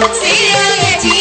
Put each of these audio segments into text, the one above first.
Filho é de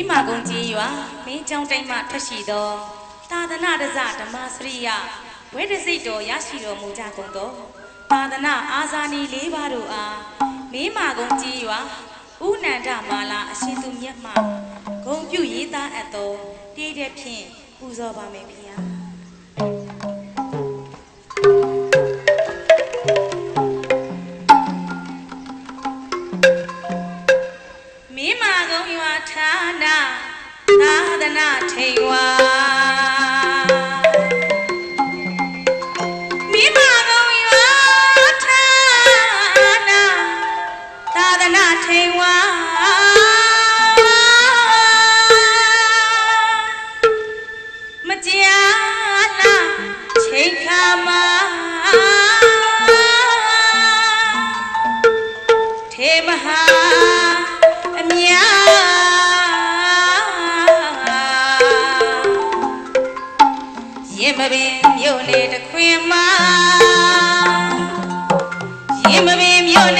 မိမာကုန်းကြီးရွာမင်းချောင်းတိုင်းမှထွက်ရှိသောသာသနာတစဓမ္မစရိယဝိဒစိတ်တော်ရရှိတော်မူကြကုန်သောသာသနာအာဇာနည်၄ပါးတို့အားမိမာကုန်းကြီးရွာဥနန္ဒမာလာအရှင်သူမြတ်မှဂုံပြုရေးသားအပ်သောတည်တဲ့ဖြင့်ပူဇော်ပါမယ်ခင်ဗျာ ထိန်ဝါမကြားနာချိန်ခါမှာထေမဟာအမြာရင်မပင်မြို့နေတခွင်မှာရင်မပင်မြို့နေ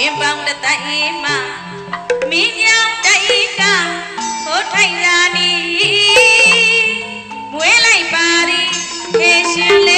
တွင်ပေါင်းလက်တိုင်မှမိမြောင်တိုင်ကဟိုထိုင်ရာနီမွေးလိုက်ပါသည်ခေရှင်လေ